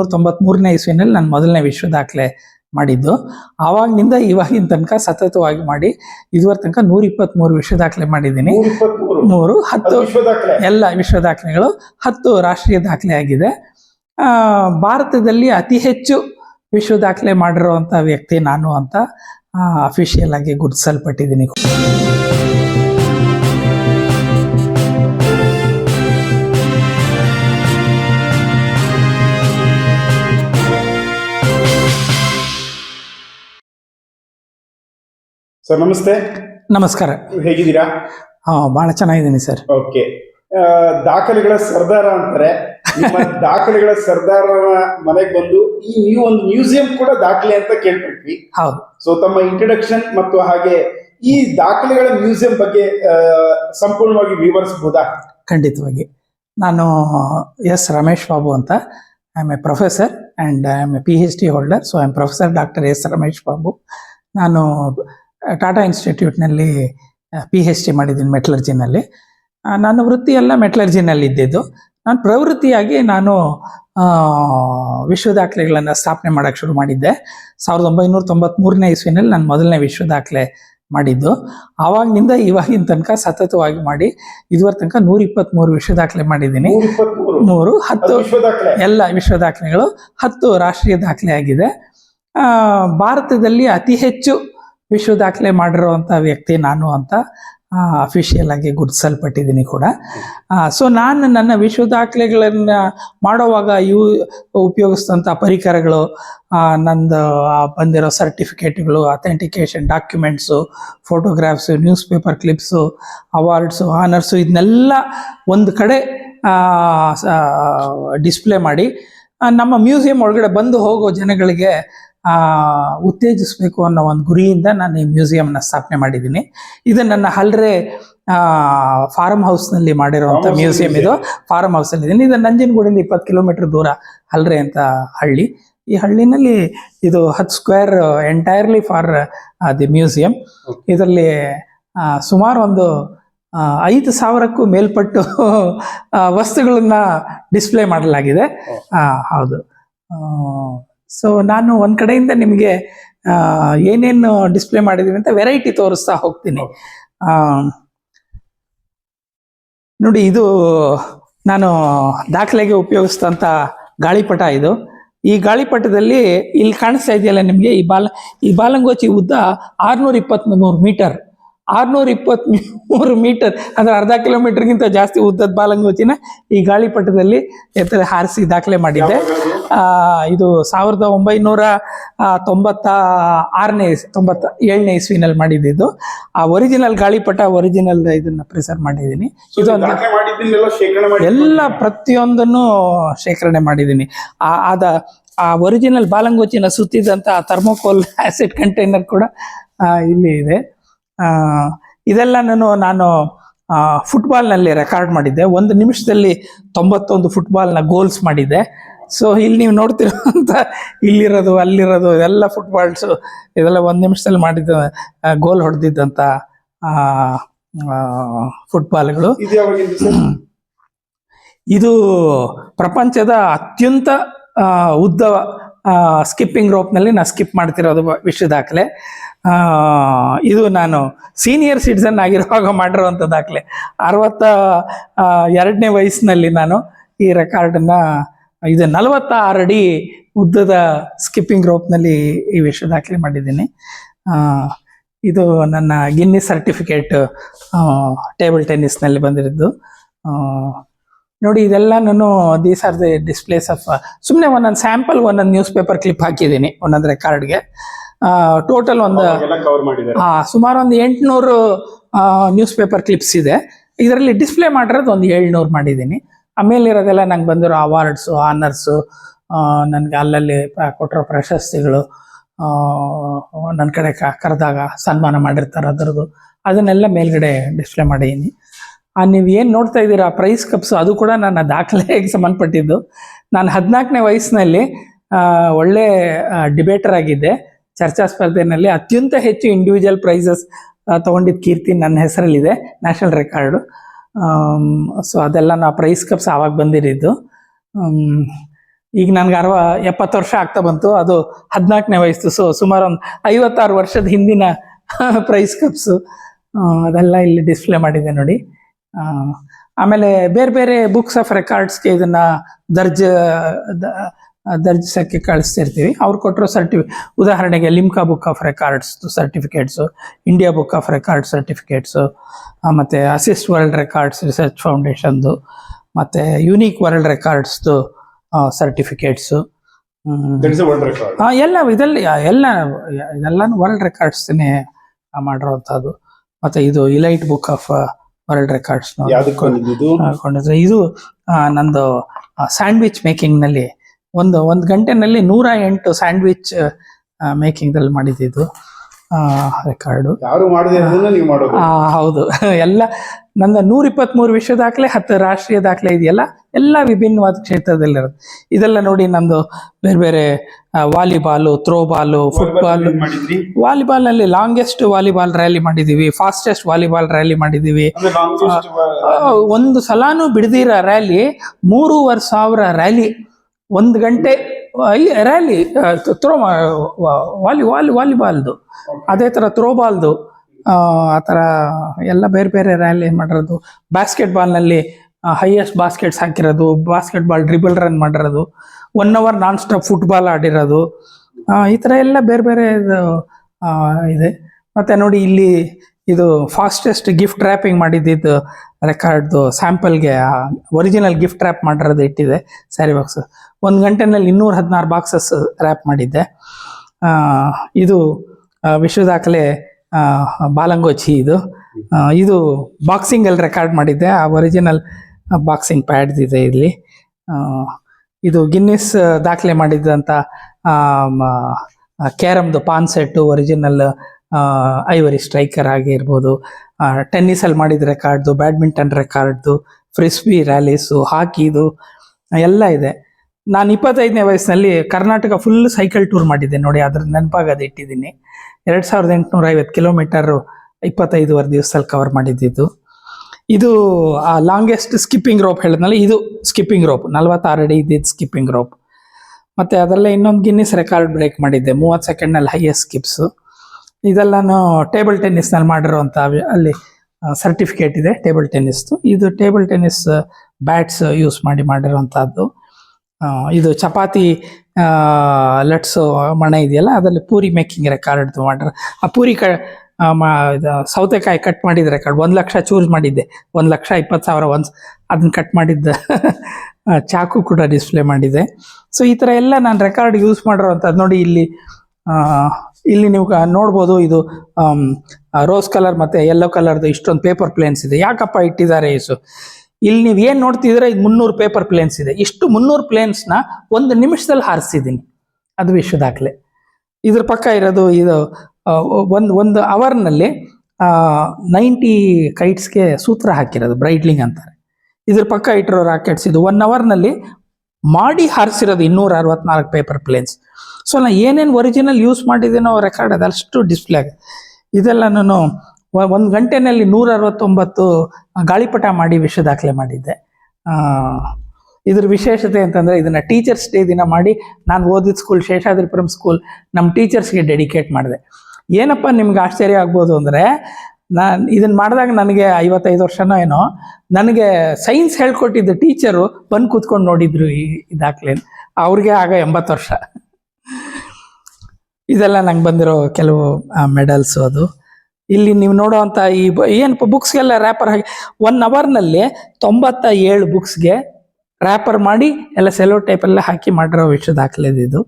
ಒಂಬೈನೂರ ತೊಂಬತ್ಮೂರನೇ ಇಸ್ವಿನಲ್ಲಿ ನಾನು ಮೊದಲನೇ ವಿಶ್ವ ದಾಖಲೆ ಮಾಡಿದ್ದು. ಆವಾಗಿನಿಂದ ಇವಾಗಿನ ತನಕ ಸತತವಾಗಿ ಮಾಡಿ ಇದುವರೆ ತನಕ ನೂರ ಇಪ್ಪತ್ತ್ಮೂರು ವಿಶ್ವ ದಾಖಲೆ ಮಾಡಿದ್ದೀನಿ. ನೂರು ಹತ್ತು ಎಲ್ಲ ವಿಶ್ವ ದಾಖಲೆಗಳು ಹತ್ತು ರಾಷ್ಟ್ರೀಯ ದಾಖಲೆ ಆಗಿದೆ. ಭಾರತದಲ್ಲಿ ಅತಿ ಹೆಚ್ಚು ವಿಶ್ವ ದಾಖಲೆ ಮಾಡಿರುವಂಥ ವ್ಯಕ್ತಿ ನಾನು ಅಂತ ಅಫಿಷಿಯಲ್ ಆಗಿ ಗುರುತಿಸಲ್ಪಟ್ಟಿದ್ದೀನಿ. ಸರ್ ನಮಸ್ತೆ. ನಮಸ್ಕಾರ. ಹೇಗಿದ್ದೀರಾ? ಹಾ ಬಹಳ ಚೆನ್ನಾಗಿದ್ದೀನಿ ಸರ್ ಓಕೆ ದಾಖಲೆಗಳ ಸರ್ದಾರ ಅಂತಾರೆ. ನಿಮ್ಮ ದಾಖಲೆಗಳ ಸರ್ದಾರರ ಮನೆಗೆ ಬಂದು ಈ ನೀವು ಒಂದು ಮ್ಯೂಸಿಯಂ ಕೂಡ ದಾಖಲೆ ಅಂತ ಕೇಳ್ಬಿಟ್ವಿ ಹೌದು. ಸೊ ತಮ್ಮ ಇಂಟ್ರಡಕ್ಷನ್ ಮತ್ತು ಹಾಗೆ ಈ ದಾಖಲೆಗಳ ಮ್ಯೂಸಿಯಂ ಬಗ್ಗೆ ಸಂಪೂರ್ಣವಾಗಿ ವಿವರಿಸಬಹುದಾ? ಖಂಡಿತವಾಗಿ. ನಾನು ಎಸ್. ರಮೇಶ್ ಬಾಬು ಅಂತ. I am a professor and I am a P H D holder so I am professor doctor S. Ramesh Babu. ನಾನು ಟಾಟಾ ಇನ್ಸ್ಟಿಟ್ಯೂಟ್ನಲ್ಲಿ ಪಿ ಹೆಚ್ ಡಿ ಮಾಡಿದ್ದೀನಿ ಮೆಟ್ಲರ್ಜಿನಲ್ಲಿ ನನ್ನ ವೃತ್ತಿ ಎಲ್ಲ ಮೆಟ್ಲರ್ಜಿನಲ್ಲಿ ಇದ್ದಿದ್ದು. ನಾನು ಪ್ರವೃತ್ತಿಯಾಗಿ ನಾನು ವಿಶ್ವ ದಾಖಲೆಗಳನ್ನು ಸ್ಥಾಪನೆ ಮಾಡೋಕ್ಕೆ ಶುರು ಮಾಡಿದ್ದೆ. ಸಾವಿರದ ಒಂಬೈನೂರ ತೊಂಬತ್ಮೂರನೇ ಇಸ್ವಿನಲ್ಲಿ ನಾನು ಮೊದಲನೇ ವಿಶ್ವ ದಾಖಲೆ ಮಾಡಿದ್ದು. ಆವಾಗಿನಿಂದ ಇವಾಗಿನ ತನಕ ಸತತವಾಗಿ ಮಾಡಿ ಇದುವರೆ ತನಕ ನೂರ ಇಪ್ಪತ್ತ್ಮೂರು ವಿಶ್ವ ದಾಖಲೆ ಮಾಡಿದ್ದೀನಿ ನೂರ ಹತ್ತು ಎಲ್ಲ ವಿಶ್ವ ದಾಖಲೆಗಳು ಹತ್ತು ರಾಷ್ಟ್ರೀಯ ದಾಖಲೆ ಆಗಿದೆ. ಭಾರತದಲ್ಲಿ ಅತಿ ಹೆಚ್ಚು ವಿಶ್ವ ದಾಖಲೆ ಮಾಡಿರುವಂಥ ವ್ಯಕ್ತಿ ನಾನು ಅಂತ ಅಫಿಷಿಯಲ್ ಆಗಿ ಗುರುತಿಸಲ್ಪಟ್ಟಿದ್ದೀನಿ ಕೂಡ. ಸೊ ನಾನು ನನ್ನ ವಿಶ್ವ ದಾಖಲೆಗಳನ್ನು ಮಾಡೋವಾಗ ಇವು ಉಪಯೋಗಿಸಿದಂಥ ಪರಿಕರಗಳು ನಂದು ಬಂದಿರೋ ಸರ್ಟಿಫಿಕೇಟ್ಗಳು authentication documents photographs news paper clips awards honours ಇದನ್ನೆಲ್ಲ ಒಂದು ಕಡೆ ಡಿಸ್ಪ್ಲೇ ಮಾಡಿ ನಮ್ಮ ಮ್ಯೂಸಿಯಂ ಒಳಗಡೆ ಬಂದು ಹೋಗೋ ಜನಗಳಿಗೆ ಉತ್ತೇಜಿಸಬೇಕು ಅನ್ನೋ ಒಂದು ಗುರಿಯಿಂದ ನಾನು ಈ ಮ್ಯೂಸಿಯಂನ ಸ್ಥಾಪನೆ ಮಾಡಿದ್ದೀನಿ. ಇದು ನನ್ನ ಹಲ್ರೆ ಫಾರ್ಮ್ ಹೌಸ್ನಲ್ಲಿ ಮಾಡಿರುವಂಥ ಮ್ಯೂಸಿಯಂ ಇದು. ಫಾರ್ಮ್ ಹೌಸಲ್ಲಿ ಇದೀನಿ. ಇದು ನಂಜನಗೂಡಿಂದ ಇಪ್ಪತ್ತು ಕಿಲೋಮೀಟರ್ ದೂರ ಹಲ್ರೆ ಅಂತ ಹಳ್ಳಿ. ಈ ಹಳ್ಳಿನಲ್ಲಿ ಇದು ಹತ್ತು square entirely for the museum ಇದರಲ್ಲಿ ಆ, ಸುಮಾರು ಒಂದು ಆ, ಐದು ಸಾವಿರಕ್ಕೂ ಮೇಲ್ಪಟ್ಟು ಆ, ವಸ್ತುಗಳನ್ನ ಡಿಸ್ಪ್ಲೇ ಮಾಡಲಾಗಿದೆ. ಆ, ಹೌದು. ಸೊ ನಾನು ಒಂದು ಕಡೆಯಿಂದ ನಿಮಗೆ ಏನೇನು ಡಿಸ್ಪ್ಲೇ ಮಾಡಿದ್ದೀವಿ ಅಂತ ವೆರೈಟಿ ತೋರಿಸ್ತಾ ಹೋಗ್ತೀನಿ. ನೋಡಿ ಇದು ನಾನು ದಾಖಲೆಗೆ ಉಪಯೋಗಿಸಿದಂಥ ಗಾಳಿಪಟ ಇದು. ಈ ಗಾಳಿಪಟದಲ್ಲಿ ಇಲ್ಲಿ ಕಾಣಿಸ್ತಾ ಇದೆಯಲ್ಲ ನಿಮಗೆ, ಈ ಬಾಲ, ಈ ಬಾಲಂಗೋಚಿ ಉದ್ದ ಆರ್ನೂರ ಇಪ್ಪತ್ತ್ಮೂರು ಮೀಟರ್. ಆರ್ನೂರ ಇಪ್ಪತ್ತ್ಮೂರು ಮೀಟರ್, ಅಂದರೆ ಅರ್ಧ ಕಿಲೋಮೀಟರ್ಗಿಂತ ಜಾಸ್ತಿ ಉದ್ದದ ಬಾಲಂಗೋಚಿನ ಈ ಗಾಳಿಪಟದಲ್ಲಿ ಎತ್ತರ ಹಾರಿಸಿ ದಾಖಲೆ ಮಾಡಿದ್ದೆ. ಇದು ಸಾವಿರದ ಒಂಬೈನೂರ ತೊಂಬತ್ತ ಆರನೇ ಇಸ್- ತೊಂಬತ್ತ ಏಳನೇ ಇಸ್ವಿನಲ್ಲಿ ಮಾಡಿದ್ದು ಆ ಒರಿಜಿನಲ್ ಗಾಳಿಪಟ ಒರಿಜಿನಲ್ ಇದನ್ನ ಪ್ರಿಸರ್ವ್ ಮಾಡಿದ್ದೀನಿ. ಇದೊಂದು ಎಲ್ಲ ಪ್ರತಿಯೊಂದನ್ನು ಶೇಖರಣೆ ಮಾಡಿದ್ದೀನಿ. ಆ ಆದ ಆ ಒರಿಜಿನಲ್ ಬಾಲಂಗೋಚಿನ ಸುತ್ತಿದಂಥ ಥರ್ಮೋಕೋಲ್ ಆಸಿಡ್ ಕಂಟೈನರ್ ಕೂಡ ಇಲ್ಲಿ ಇದೆ. ಇದೆಲ್ಲ ನಾನು ನಾನು ಫುಟ್ಬಾಲ್ನಲ್ಲಿ ರೆಕಾರ್ಡ್ ಮಾಡಿದ್ದೆ. ಒಂದು ನಿಮಿಷದಲ್ಲಿ ತೊಂಬತ್ತೊಂದು ಫುಟ್ಬಾಲ್ನ ಗೋಲ್ಸ್ ಮಾಡಿದ್ದೆ. ಸೊ ಇಲ್ಲಿ ನೀವು ನೋಡ್ತಿರೋಂಥ ಇಲ್ಲಿರೋದು, ಅಲ್ಲಿರೋದು, ಇದೆಲ್ಲ ಫುಟ್ಬಾಲ್ಸು ಇದೆಲ್ಲ ಒಂದು ನಿಮಿಷದಲ್ಲಿ ಮಾಡಿದ್ದ ಗೋಲ್ ಹೊಡೆದಿದ್ದಂಥ ಫುಟ್ಬಾಲ್ಗಳು ಇದು ಪ್ರಪಂಚದ ಅತ್ಯಂತ ಉದ್ದ ಸ್ಕಿಪ್ಪಿಂಗ್ ರೋಪ್ನಲ್ಲಿ ನಾನು ಸ್ಕಿಪ್ ಮಾಡ್ತಿರೋದು ವಿಶ್ವ ದಾಖಲೆ. ಇದು ನಾನು ಸೀನಿಯರ್ ಸಿಟಿಸನ್ ಆಗಿರುವಾಗ ಮಾಡಿರುವಂಥ ದಾಖಲೆ. ಅರವತ್ತ ಎರಡನೇ ವಯಸ್ಸಿನಲ್ಲಿ ನಾನು ಈ ರೆಕಾರ್ಡನ್ನ ಇದು ನಲವತ್ತಾರು ಅಡಿ ಉದ್ದದ ಸ್ಕಿಪ್ಪಿಂಗ್ ರೋಪ್ನಲ್ಲಿ ಈ ವಿಷಯ ದಾಖಲೆ ಮಾಡಿದ್ದೀನಿ. ಆ, ಇದು ನನ್ನ ಗಿನ್ನಿ ಸರ್ಟಿಫಿಕೇಟ್ ಟೇಬಲ್ ಟೆನ್ನಿಸ್ನಲ್ಲಿ ಬಂದಿರೋದು. ನೋಡಿ ಇದೆಲ್ಲ ನಾನು these are the displays of ಸುಮ್ಮನೆ ಒಂದೊಂದು ಸ್ಯಾಂಪಲ್ ಒಂದೊಂದು ನ್ಯೂಸ್ ಪೇಪರ್ ಕ್ಲಿಪ್ ಹಾಕಿದ್ದೀನಿ ಒಂದೊಂದು ರೆಕಾರ್ಡ್ಗೆ ಟೋಟಲ್ ಒಂದು ಸುಮಾರು ಒಂದು ಎಂಟುನೂರು ನ್ಯೂಸ್ ಪೇಪರ್ ಕ್ಲಿಪ್ಸ್ ಇದೆ. ಇದರಲ್ಲಿ ಡಿಸ್ಪ್ಲೇ ಮಾಡಿರೋದು ಒಂದು ಏಳ್ನೂರು ಮಾಡಿದ್ದೀನಿ. ಆಮೇಲೆ ಇರೋದೆಲ್ಲ ನಂಗೆ ಬಂದಿರೋ ಅವಾರ್ಡ್ಸು ಆನರ್ಸು ನನಗೆ ಅಲ್ಲಲ್ಲಿ ಕೊಟ್ಟಿರೋ ಪ್ರಶಸ್ತಿಗಳು ನನ್ನ ಕಡೆ ಕರೆದಾಗ ಸನ್ಮಾನ ಮಾಡಿರ್ತಾರೆ ಅದರದ್ದು. ಅದನ್ನೆಲ್ಲ ಮೇಲ್ಗಡೆ ಡಿಸ್ಪ್ಲೇ ಮಾಡಿದ್ದೀನಿ ನೀವು ಏನು ನೋಡ್ತಾ ಇದ್ದೀರಾ? ಪ್ರೈಸ್ ಕಪ್ಸು ಅದು ಕೂಡ ನನ್ನ ದಾಖಲೆಗೆ ಸಂಬಂಧಪಟ್ಟಿದ್ದು. ನಾನು ಹದಿನಾಲ್ಕನೇ ವಯಸ್ಸಿನಲ್ಲಿ ಒಳ್ಳೆ ಡಿಬೇಟರ್ ಆಗಿದ್ದೆ. ಚರ್ಚಾ ಸ್ಪರ್ಧೆಯಲ್ಲಿ ಅತ್ಯಂತ ಹೆಚ್ಚು ಇಂಡಿವಿಜುವಲ್ ಪ್ರೈಸಸ್ ತೊಗೊಂಡಿದ್ದ ಕೀರ್ತಿ ನನ್ನ ಹೆಸರಲ್ಲಿದೆ ನ್ಯಾಷನಲ್ ರೆಕಾರ್ಡು ಸೊ ಅದೆಲ್ಲ ನಾ ಪ್ರೈಸ್ ಕಪ್ಸ್ ಆವಾಗ ಬಂದಿರಿದ್ದು ಈಗ ನನ್ಗೆ ಅರವ ಎಪ್ಪತ್ತು ವರ್ಷ ಆಗ್ತಾ ಬಂತು. ಅದು ಹದಿನಾಲ್ಕನೇ ವಯಸ್ಸು, ಸೊ ಸುಮಾರು ಒಂದು ಐವತ್ತಾರು ವರ್ಷದ ಹಿಂದಿನ ಪ್ರೈಸ್ ಕಪ್ಸು. ಅದೆಲ್ಲ ಇಲ್ಲಿ ಡಿಸ್ಪ್ಲೇ ಮಾಡಿದೆ ನೋಡಿ. ಆಮೇಲೆ ಬೇರೆ ಬೇರೆ ಬುಕ್ಸ್ ಆಫ್ ರೆಕಾರ್ಡ್ಸ್ಗೆ ಇದನ್ನ ದರ್ಜ ದರ್ಜಿಸಕ್ಕೆ ಕಳಿಸ್ತಿರ್ತೀವಿ. ಅವ್ರು ಕೊಟ್ಟಿರೋ ಸರ್ಟಿಫಿ ಉದಾಹರಣೆಗೆ Limca book of records certificates India book of record certificates ಮತ್ತು ಅಸಿಸ್ಟ್ ವರ್ಲ್ಡ್ ರೆಕಾರ್ಡ್ಸ್ ರಿಸರ್ಚ್ ಫೌಂಡೇಶನ್ದು ಮತ್ತು ಯುನೀಕ್ ವರ್ಲ್ಡ್ ರೆಕಾರ್ಡ್ಸ್ದು ಸರ್ಟಿಫಿಕೇಟ್ಸು ಎಲ್ಲ ಇದೆಲ್ಲ ಎಲ್ಲ ಇದೆಲ್ಲಾನು ವರ್ಲ್ಡ್ ರೆಕಾರ್ಡ್ಸ್ನೇ ಮಾಡಿರೋವಂಥದ್ದು ಮತ್ತು ಇದು elite book of world records ಇದು? ನಂದು ಸ್ಯಾಂಡ್ವಿಚ್ ಮೇಕಿಂಗ್ನಲ್ಲಿ ಒಂದು ಒಂದು ಗಂಟೆನಲ್ಲಿ ನೂರ ಎಂಟು ಸ್ಯಾಂಡ್ವಿಚ್ ಮೇಕಿಂಗ್ದಲ್ಲಿ ಮಾಡಿದ್ದು ರೆಕಾರ್ಡು. ಹೌದು. ಎಲ್ಲ ನನ್ನ ನೂರ ಇಪ್ಪತ್ಮೂರು ವಿಶ್ವ ದಾಖಲೆ ಹತ್ತು ರಾಷ್ಟ್ರೀಯ ದಾಖಲೆ ಇದೆಯಲ್ಲ ಎಲ್ಲ ವಿಭಿನ್ನವಾದ ಕ್ಷೇತ್ರದಲ್ಲಿರೋದು ಇದೆಲ್ಲ ನೋಡಿ ನಂದು ಬೇರೆ ಬೇರೆ ವಾಲಿಬಾಲು ಥ್ರೋಬಾಲು ಫುಟ್ಬಾಲ್. ವಾಲಿಬಾಲ್ನಲ್ಲಿ ವಾಲಿಬಾಲ್ನಲ್ಲಿ ಲಾಂಗೆಸ್ಟ್ ವಾಲಿಬಾಲ್ ರ್ಯಾಲಿ ಮಾಡಿದೀವಿ ಫಾಸ್ಟೆಸ್ಟ್ ವಾಲಿಬಾಲ್ ರ್ಯಾಲಿ ಆ, ಒಂದು ಸಲಾನು ಬಿಡದಿರೋ ರ್ಯಾಲಿ ಮೂರುವರೆ ಸಾವಿರ ರ್ಯಾಲಿ ಒಂದು ಗಂಟೆ ರ್ಯಾಲಿ ಥ್ರೋ ವಾಲಿ ವಾಲಿ ವಾಲಿಬಾಲ್ದು ಅದೇ ಥರ ಥ್ರೋಬಾಲ್ದು ಆ ಥರ ಎಲ್ಲ ಬೇರೆ ಬೇರೆ ರ್ಯಾಲಿ ಮಾಡಿರೋದು. ಬ್ಯಾಸ್ಕೆಟ್ಬಾಲ್ನಲ್ಲಿ ಹೈಯೆಸ್ಟ್ ಬಾಸ್ಕೆಟ್ಸ್ ಹಾಕಿರೋದು. ಬಾಸ್ಕೆಟ್ಬಾಲ್ ಡ್ರಿಬಲ್ ರನ್ ಮಾಡಿರೋದು. One hour non stop football ಆಡಿರೋದು ಈ ಥರ ಎಲ್ಲ ಬೇರೆ ಬೇರೆ ಇದು, ಇದೆ. ಮತ್ತು ನೋಡಿ ಇಲ್ಲಿ ಇದು ಫಾಸ್ಟೆಸ್ಟ್ ಗಿಫ್ಟ್ ರ್ಯಾಪಿಂಗ್ ಮಾಡಿದ್ದು ರೆಕಾರ್ಡ್ದು ಸ್ಯಾಂಪಲ್ಗೆ ಒರಿಜಿನಲ್ ಗಿಫ್ಟ್ ರ್ಯಾಪ್ ಮಾಡಿರೋದು ಇಟ್ಟಿದೆ ಸ್ಯಾರಿ ಬಾಕ್ಸ್. ಒಂದು ಗಂಟೆನಲ್ಲಿ ಇನ್ನೂರ ಹದಿನಾರು ಬಾಕ್ಸಸ್ ರ್ಯಾಪ್ ಮಾಡಿದ್ದೆ. ಇದು ವಿಶ್ವ ದಾಖಲೆ ಬಾಲಂಗೋಚಿ ಇದು. ಇದು ಬಾಕ್ಸಿಂಗಲ್ಲಿ ರೆಕಾರ್ಡ್ ಮಾಡಿದ್ದೆ. ಆ ಒರಿಜಿನಲ್ ಬಾಕ್ಸಿಂಗ್ ಇದೆ ಇಲ್ಲಿ. ಇದು ಗಿನ್ನಿಸ್ ದಾಖಲೆ ಮಾಡಿದ್ದಂಥ ಕ್ಯಾರಮ್ದು pawn set, original ivory striker ಆಗಿರ್ಬೋದು ಟೆನ್ನಿಸಲ್ಲಿ ಮಾಡಿದ ರೆಕಾರ್ಡ್ದು ಬ್ಯಾಡ್ಮಿಂಟನ್ ರೆಕಾರ್ಡ್ದು ಫ್ರಿಸ್ಬಿ ರ್ಯಾಲೀಸು ಹಾಕಿದು ಎಲ್ಲ ಇದೆ. ನಾನು ಇಪ್ಪತ್ತೈದನೇ ವಯಸ್ಸಿನಲ್ಲಿ ಕರ್ನಾಟಕ ಫುಲ್ ಸೈಕಲ್ ಟೂರ್ ಮಾಡಿದ್ದೆ ನೋಡಿ, ಅದ್ರ ನೆನಪಾಗದು ಇಟ್ಟಿದ್ದೀನಿ. ಎರಡು ಸಾವಿರದ ಎಂಟುನೂರ ಐವತ್ತು ಕಿಲೋಮೀಟರು ಇಪ್ಪತ್ತೈದುವರೆ ದಿವಸದಲ್ಲಿ ಕವರ್ ಮಾಡಿದ್ದಿದ್ದು. ಇದು, ಆ ಲಾಂಗೆಸ್ಟ್ ಸ್ಕಿಪ್ಪಿಂಗ್ ರೋಪ್ ಹೇಳಿದ್ನಲ್ಲ, ಇದು ಸ್ಕಿಪ್ಪಿಂಗ್ ರೋಪ್ ನಲ್ವತ್ತಾರು ಅಡಿ ಇದ್ದಿದ್ದು ಸ್ಕಿಪ್ಪಿಂಗ್ ರೋಪ್ ಮತ್ತು ಅದರಲ್ಲೇ ಇನ್ನೊಂದು ಗಿನ್ನಿಸ್ ರೆಕಾರ್ಡ್ ಬ್ರೇಕ್ ಮಾಡಿದ್ದೆ, ಮೂವತ್ತು ಸೆಕೆಂಡ್ನಲ್ಲಿ ಹೈಯೆಸ್ಟ್ ಸ್ಕಿಪ್ಸು ಇದೆಲ್ಲಾನು ಟೇಬಲ್ ಟೆನ್ನಿಸ್ನಲ್ಲಿ ಮಾಡಿರುವಂಥ ಅಲ್ಲಿ ಸರ್ಟಿಫಿಕೇಟ್ ಇದೆ, ಟೇಬಲ್ ಟೆನ್ನಿಸ್ದು. ಇದು ಟೇಬಲ್ ಟೆನ್ನಿಸ್ ಬ್ಯಾಟ್ಸ್ ಯೂಸ್ ಮಾಡಿ ಮಾಡಿರೋಂಥದ್ದು ಇದು ಚಪಾತಿ ಲಟ್ಸು ಮಣೆ ಇದೆಯಲ್ಲ, ಅದರಲ್ಲಿ ಪೂರಿ ಮೇಕಿಂಗ್ ರೆಕಾರ್ಡ್ದು ಮಾಡಿರೋ, ಆ ಪೂರಿ ಕ ಸೌತೆಕಾಯಿ ಕಟ್ ಮಾಡಿದ ರೆಕಾರ್ಡ್ ಒಂದು ಲಕ್ಷ ಚೂಸ್ ಮಾಡಿದ್ದೆ, ಒಂದು ಲಕ್ಷ ಇಪ್ಪತ್ತು ಸಾವಿರ ಒಂದು ಅದನ್ನ ಕಟ್ ಮಾಡಿದ್ದ ಚಾಕು ಕೂಡ ಡಿಸ್ಪ್ಲೇ ಮಾಡಿದೆ. ಸೊ, ಈ ಥರ ಎಲ್ಲ ನಾನು ರೆಕಾರ್ಡ್ ಯೂಸ್ ಮಾಡಿರೋವಂಥದ್ದು ನೋಡಿ ಇಲ್ಲಿ ಇಲ್ಲಿ ನೀವು ನೋಡ್ಬೋದು ಇದು ರೋಸ್ ಕಲರ್ ಮತ್ತೆ ಯೆಲ್ಲೋ ಕಲರ್ದು ಇಷ್ಟೊಂದು ಪೇಪರ್ ಪ್ಲೇನ್ಸ್ ಇದೆ. ಯಾಕಪ್ಪ ಇಟ್ಟಿದ್ದಾರೆ ಇಸು ಇಲ್ಲಿ ನೀವು ಏನು ನೋಡ್ತಿದ್ರೆ ಇದು ಮುನ್ನೂರು ಪೇಪರ್ ಪ್ಲೇನ್ಸ್ ಇದೆ. ಇಷ್ಟು ಮುನ್ನೂರು ಪ್ಲೇನ್ಸ್ನ ಒಂದು ನಿಮಿಷದಲ್ಲಿ ಹಾರಿಸಿದ್ದೀನಿ. ಅದು ವಿಶ್ವ ದಾಖಲೆ ಇದ್ರ ಪಕ್ಕ ಇರೋದು ಇದು ಒಂದು ಒಂದು ಅವರ್ನಲ್ಲಿ ನೈಂಟಿ ಕೈಟ್ಸ್ಗೆ ಸೂತ್ರ ಹಾಕಿರೋದು ಬ್ರೈಡ್ಲಿಂಗ್ ಅಂತಾರೆ. ಇದ್ರ ಪಕ್ಕ ಇಟ್ಟಿರೋ ರಾಕೆಟ್ಸ್ ಇದು ಒನ್ ಅವರ್ನಲ್ಲಿ ಮಾಡಿ ಹಾರಿಸಿರೋದು ಇನ್ನೂರ ಅರವತ್ನಾಲ್ಕು ಪೇಪರ್ ಪ್ಲೇನ್ಸ್ ಸೊ ನಾನು ಏನೇನು ಒರಿಜಿನಲ್ ಯೂಸ್ ಮಾಡಿದ್ದೀನೋ ರೆಕಾರ್ಡ್ ಅದಷ್ಟು ಡಿಸ್ಪ್ಲೇ ಆಗಿದೆ. ಇದೆಲ್ಲ ನಾನು ಒಂದು ಗಂಟೆನಲ್ಲಿ ನೂರ ಅರವತ್ತೊಂಬತ್ತು ಗಾಳಿಪಟ ಮಾಡಿ ವಿಶ್ವ ದಾಖಲೆ ಮಾಡಿದ್ದೆ. ಇದ್ರ ವಿಶೇಷತೆ ಅಂತಂದರೆ ಇದನ್ನು ಟೀಚರ್ಸ್ ಡೇ ದಿನ ಮಾಡಿ ನಾನು ಓದಿದ ಸ್ಕೂಲ್ ಶೇಷಾದ್ರಿಪುರಂ ಸ್ಕೂಲ್ ನಮ್ಮ ಟೀಚರ್ಸ್ಗೆ ಡೆಡಿಕೇಟ್ ಮಾಡಿದೆ. ಏನಪ್ಪ ನಿಮ್ಗೆ ಆಶ್ಚರ್ಯ ಆಗ್ಬೋದು ಅಂದರೆ ನಾನು ಇದನ್ನು ಮಾಡಿದಾಗ ನನಗೆ ಐವತ್ತೈದು ವರ್ಷನೋ ಏನೋ, ನನಗೆ ಸೈನ್ಸ್ ಹೇಳ್ಕೊಟ್ಟಿದ್ದ ಟೀಚರು ಬಂದು ಕೂತ್ಕೊಂಡು ನೋಡಿದ್ರು ಈ ದಾಖಲೆ ಅವ್ರಿಗೆ ಆಗ ಎಂಬತ್ತು ವರ್ಷ. ಇದೆಲ್ಲ ನಂಗೆ ಬಂದಿರೋ ಕೆಲವು ಮೆಡಲ್ಸು ಅದು. ಇಲ್ಲಿ ನೀವು ನೋಡೋವಂಥ ಈ ಏನು ಬುಕ್ಸ್ಗೆಲ್ಲ ರ್ಯಾಪರ್ ಹಾಕಿ ಒನ್ ಅವರ್ನಲ್ಲಿ ತೊಂಬತ್ತ ಏಳು ಬುಕ್ಸ್ಗೆ ರ್ಯಾಪರ್ ಮಾಡಿ, ಎಲ್ಲ ಸೆಲೋ ಟೈಪ್ ಎಲ್ಲ ಹಾಕಿ ಮಾಡಿರೋ ವಿಷಯ ದಾಖಲೆ ಇದು.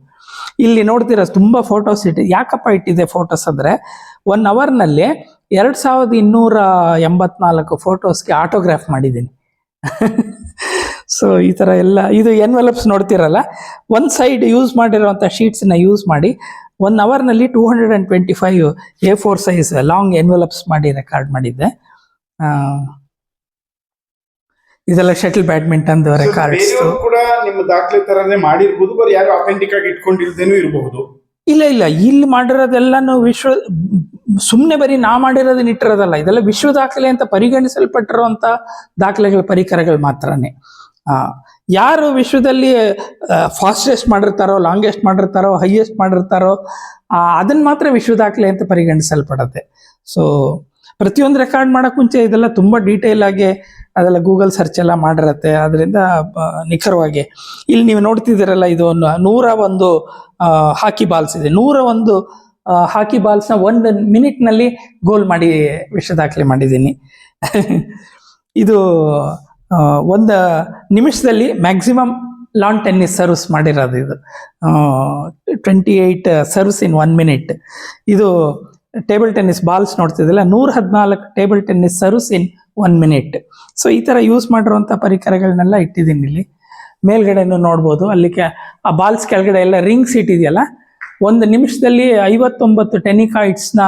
ಇಲ್ಲಿ ನೋಡ್ತೀರ, ತುಂಬ ಫೋಟೋಸ್ ಇಟ್ಟು ಯಾಕಪ್ಪ ಇಟ್ಟಿದೆ ಫೋಟೋಸ್ ಅಂದರೆ ಒನ್ ಅವರ್ನಲ್ಲಿ ಎರಡು ಸಾವಿರದ ಇನ್ನೂರ ಎಂಬತ್ನಾಲ್ಕು ಫೋಟೋಸ್ಗೆ ಆಟೋಗ್ರಾಫ್ ಮಾಡಿದ್ದೀನಿ. ಸೊ ಈ ಥರ ಎಲ್ಲ ಇದು ಎನ್ವೆಲಪ್ಸ್ ನೋಡ್ತಿರಲ್ಲ? ಒಂದು ಸೈಡ್ ಯೂಸ್ ಮಾಡಿರೋಂಥ ಶೀಟ್ಸನ್ನ ಯೂಸ್ ಮಾಡಿ one ಅವರ್ನಲ್ಲಿ two hundred and twenty five A four size long envelopes ಮಾಡಿ ರೆಕಾರ್ಡ್ ಮಾಡಿದ್ದೆ. ಇದೆಲ್ಲ ಶಟಲ್ ಬ್ಯಾಡ್ಮಿಂಟನ್ದು ರೆಕಾರ್ಡ್ಸ್ ಕೂಡ ನಿಮ್ಮ ದಾಖಲೆ ತರನೇ ಮಾಡಿರ್ಬೋದು ಬರೀ ಯಾರು ಅಥೆಂಟಿಕ್ ಆಗಿ ಇಟ್ಕೊಂಡಿಲ್ದೇನೂ ಇರಬಹುದು ಇಲ್ಲ ಇಲ್ಲ ಇಲ್ಲಿ ಮಾಡಿರೋದೆಲ್ಲನೂ ವಿಶ್ವ ಸುಮ್ಮನೆ ಬರೀ ನಾ ಮಾಡಿರೋದನ್ನ ಇಟ್ಟಿರೋದಲ್ಲ, ಇದೆಲ್ಲ ವಿಶ್ವ ದಾಖಲೆ ಅಂತ ಪರಿಗಣಿಸಲ್ಪಟ್ಟಿರುವಂಥ ದಾಖಲೆಗಳ ಪರಿಕರಗಳು ಮಾತ್ರನೇ. ಯಾರು ವಿಶ್ವದಲ್ಲಿ ಫಾಸ್ಟೆಸ್ಟ್ ಮಾಡಿರ್ತಾರೋ, ಲಾಂಗೆಸ್ಟ್ ಮಾಡಿರ್ತಾರೋ, ಹೈಯೆಸ್ಟ್ ಮಾಡಿರ್ತಾರೋ ಅದನ್ನ ಮಾತ್ರ ವಿಶ್ವ ದಾಖಲೆ ಅಂತ ಪರಿಗಣಿಸಲ್ಪಡತ್ತೆ. ಸೊ ಪ್ರತಿಯೊಂದು ರೆಕಾರ್ಡ್ ಮಾಡಕ್ ಮುಂಚೆ ಇದೆಲ್ಲ ತುಂಬಾ ಡೀಟೇಲ್ ಆಗಿ ಅದೆಲ್ಲ ಗೂಗಲ್ ಸರ್ಚ್ ಎಲ್ಲ ಮಾಡಿರತ್ತೆ. ಅದರಿಂದ ನಿಖರವಾಗಿ ಇಲ್ಲಿ ನೀವು ನೋಡ್ತಿದ್ದೀರಲ್ಲ, ಇದು ನೂರ ಒಂದು ಹಾಕಿ ಬಾಲ್ಸ್ ಇದೆ. ನೂರ ಒಂದು ಹಾಕಿ ಬಾಲ್ಸ್ನ ಒಂದು ಮಿನಿಟ್ನಲ್ಲಿ ಗೋಲ್ ಮಾಡಿ ವಿಶ್ವ ದಾಖಲೆ ಮಾಡಿದ್ದೀನಿ. ಇದು ಒಂದು ನಿಮಿಷದಲ್ಲಿ ಮ್ಯಾಕ್ಸಿಮಮ್ ಲಾನ್ ಟೆನ್ನಿಸ್ ಸರ್ವಿಸ್ ಮಾಡಿರೋದು ಇದು. Twenty eight service in one minute ಇದು ಟೇಬಲ್ ಟೆನ್ನಿಸ್ ಬಾಲ್ಸ್ ನೋಡ್ತಿದ್ದಿಲ್ಲ ನೂರ ಹದಿನಾಲ್ಕು table tennis service in one minute so ಈ ಥರ ಯೂಸ್ ಮಾಡಿರುವಂಥ ಪರಿಕರಗಳನ್ನೆಲ್ಲ ಇಟ್ಟಿದ್ದೀನಿ ಇಲ್ಲಿ. ಮೇಲ್ಗಡೆನೂ ನೋಡ್ಬೋದು ಅಲ್ಲಿ ಆ ಬಾಲ್ಸ್ ಕೆಳಗಡೆ ಎಲ್ಲ ರಿಂಗ್ಸ್ ಇಟ್ಟಿದೆಯಲ್ಲ ಒಂದು ನಿಮಿಷದಲ್ಲಿ ಐವತ್ತೊಂಬತ್ತು ಟೆನಿಕಾಯ್ಡ್ಸ್ನ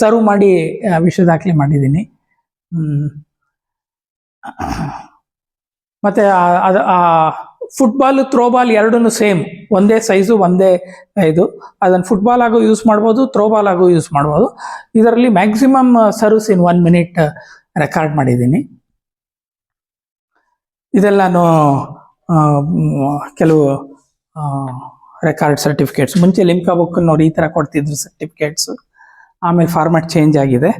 ಸರ್ವ್ ಮಾಡಿ ವಿಶ್ವ ದಾಖಲೆ ಮಾಡಿದ್ದೀನಿ. ಮತ್ತು ಫುಟ್ಬಾಲ್ ಥ್ರೋಬಾಲ್ ಎರಡೂ ಸೇಮ್ ಒಂದೇ ಸೈಜು ಒಂದೇ ಇದು. ಅದನ್ನು ಫುಟ್ಬಾಲ್ ಆಗು ಯೂಸ್ ಮಾಡ್ಬೋದು ಥ್ರೋಬಾಲ್ ಆಗು ಯೂಸ್ ಮಾಡ್ಬೋದು. ಇದರಲ್ಲಿ maximum serves in one minute record ಮಾಡಿದ್ದೀನಿ. ಇದೆಲ್ಲ ನಾನು ಕೆಲವು ರೆಕಾರ್ಡ್ ಸರ್ಟಿಫಿಕೇಟ್ಸ್ ಮುಂಚೆ ಲಿಮ್ಕಾ ಬುಕ್ ನೋಡಿ ಈ ಥರ ಕೊಡ್ತಿದ್ರು ಸರ್ಟಿಫಿಕೇಟ್ಸ್ ಆಮೇಲೆ ಫಾರ್ಮ್ಯಾಟ್ ಚೇಂಜ್ ಆಗಿದೆ.